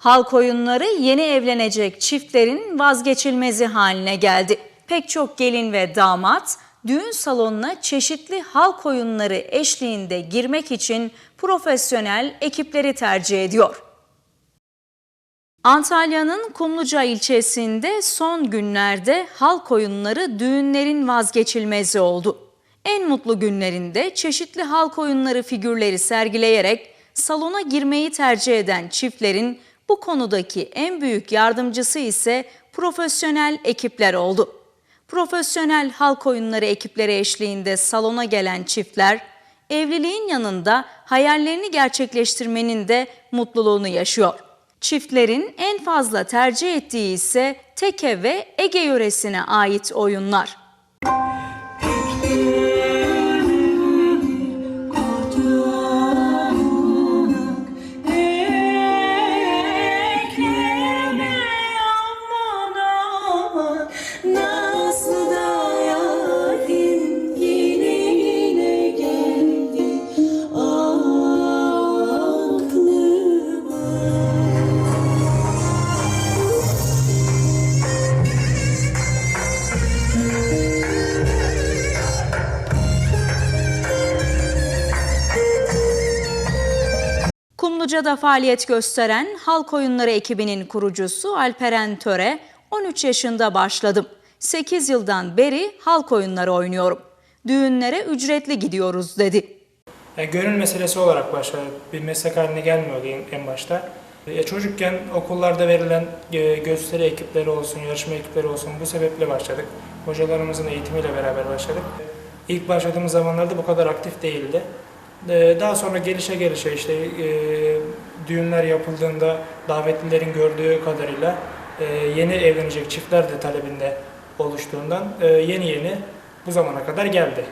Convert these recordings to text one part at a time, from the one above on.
Halk oyunları yeni evlenecek çiftlerin vazgeçilmezi haline geldi. Pek çok gelin ve damat düğün salonuna çeşitli halk oyunları eşliğinde girmek için profesyonel ekipleri tercih ediyor. Antalya'nın Kumluca ilçesinde son günlerde halk oyunları düğünlerin vazgeçilmezi oldu. En mutlu günlerinde çeşitli halk oyunları figürleri sergileyerek salona girmeyi tercih eden çiftlerin bu konudaki en büyük yardımcısı ise profesyonel ekipler oldu. Profesyonel halk oyunları ekipleri eşliğinde salona gelen çiftler evliliğin yanında hayallerini gerçekleştirmenin de mutluluğunu yaşıyor. Çiftlerin en fazla tercih ettiği ise Teke ve Ege yöresine ait oyunlar. Kumluca'da faaliyet gösteren Halk Oyunları ekibinin kurucusu Alperen Töre, 13 yaşında başladım. 8 yıldan beri halk oyunları oynuyorum. Düğünlere ücretli gidiyoruz dedi. Yani gönül meselesi olarak başladı. Bir meslek haline gelmiyordu en, en başta. Ya çocukken okullarda verilen e, gösteri ekipleri olsun, yarışma ekipleri olsun bu sebeple başladık. Hocalarımızın eğitimiyle beraber başladık. İlk başladığımız zamanlarda bu kadar aktif değildi. E, Daha sonra gelişe gelişe işte e, düğünler yapıldığında davetlilerin gördüğü kadarıyla e, yeni evlenecek çiftler de talebinde oluştuğundan e, yeni yeni bu zamana kadar geldi.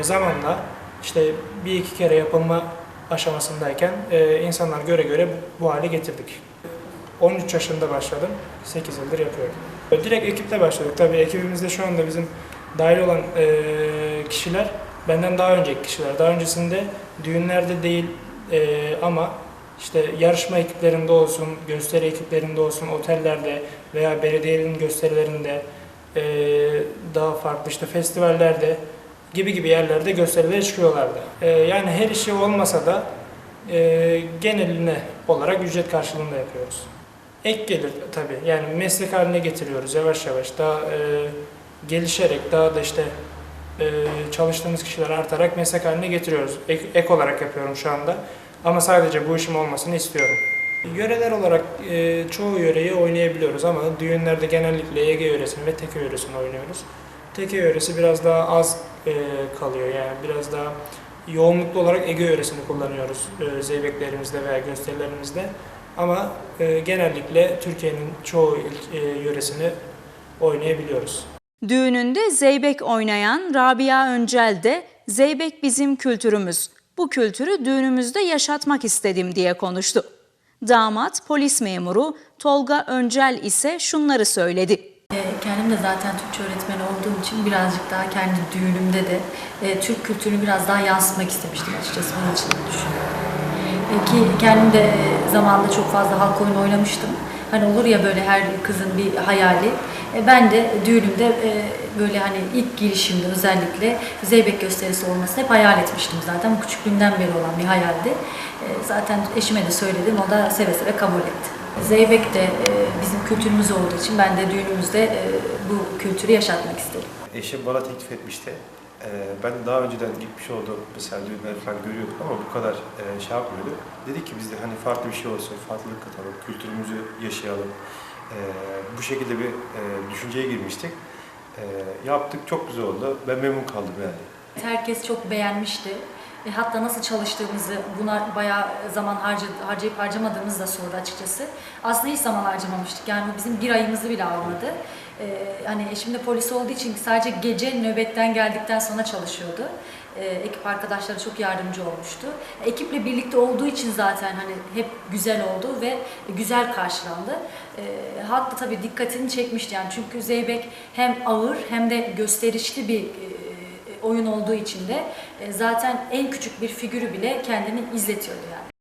Zamanla işte bir iki kere yapılma aşamasındayken insanlar göre göre bu, hale getirdik. 13 yaşında başladım, 8 yıldır yapıyorum. Direkt ekiple başladık. Tabii ekibimizde şu anda bizim dahil olan kişiler benden daha önceki kişiler. Daha öncesinde düğünlerde değil e, ama işte yarışma ekiplerinde olsun, gösteri ekiplerinde olsun, otellerde veya belediyenin gösterilerinde e, daha farklı işte festivallerde gibi gibi yerlerde gösterilere çıkıyorlardı. E, yani her işi olmasa da e, geneline olarak ücret karşılığında yapıyoruz. Ek gelir tabii. Yani meslek haline getiriyoruz yavaş yavaş. Daha e, gelişerek, daha da işte çalıştığımız kişiler artarak meslek haline getiriyoruz. Ek, ek olarak yapıyorum şu anda. Ama sadece bu işim olmasını istiyorum. Yöreler olarak e, çoğu yöreyi oynayabiliyoruz ama düğünlerde genellikle Ege yöresini ve Teke yöresini oynuyoruz. Teke yöresi biraz daha az e, kalıyor yani biraz daha yoğunluklu olarak Ege yöresini kullanıyoruz e, zeybeklerimizde veya gösterilerimizde. Ama e, genellikle Türkiye'nin çoğu il- e, yöresini oynayabiliyoruz. Düğününde zeybek oynayan Rabia Öncel de zeybek bizim kültürümüz. Bu kültürü düğünümüzde yaşatmak istedim diye konuştu. Damat polis memuru Tolga Öncel ise şunları söyledi. E, Kendim de zaten Türkçe öğretmeni olduğum için birazcık daha kendi düğünümde de e, Türk kültürünü biraz daha yansıtmak istemiştim açıkçası. Onun için düşünüyorum. E, ki kendim de zamanında çok fazla halk oyunu oynamıştım. Hani olur ya böyle her kızın bir hayali. E, ben de düğünümde e, böyle hani ilk girişimde özellikle Zeybek gösterisi olmasını hep hayal etmiştim zaten. Bu küçüklüğümden beri olan bir hayaldi. E, zaten eşime de söyledim. O da seve seve kabul etti. Zeybek de e, bizim kültürümüz olduğu için ben de düğünümüzde e, bu kültürü yaşatmak istedim. Eşim bana teklif etmişti. Ee, ben daha önceden gitmiş oldum. Mesela düğünler falan görüyordum ama bu kadar e, şey yapmıyordu. Dedi ki biz de hani farklı bir şey olsun, farklılık katalım, kültürümüzü yaşayalım. Ee, bu şekilde bir e, düşünceye girmiştik. Ee, yaptık, çok güzel oldu. Ben memnun kaldım yani. Herkes çok beğenmişti. E, hatta nasıl çalıştığımızı, buna bayağı zaman harca, harcayıp harcamadığımızı da sordu açıkçası. Aslında hiç zaman harcamamıştık. Yani bizim bir ayımızı bile almadı. E, hani eşim de polis olduğu için sadece gece nöbetten geldikten sonra çalışıyordu. E, ekip arkadaşları çok yardımcı olmuştu. Ekiple birlikte olduğu için zaten hani hep güzel oldu ve güzel karşılandı. E, halk da tabii dikkatini çekmişti yani çünkü Zeybek hem ağır hem de gösterişli bir e, oyun olduğu için de e, zaten en küçük bir figürü bile kendini izletiyordu yani.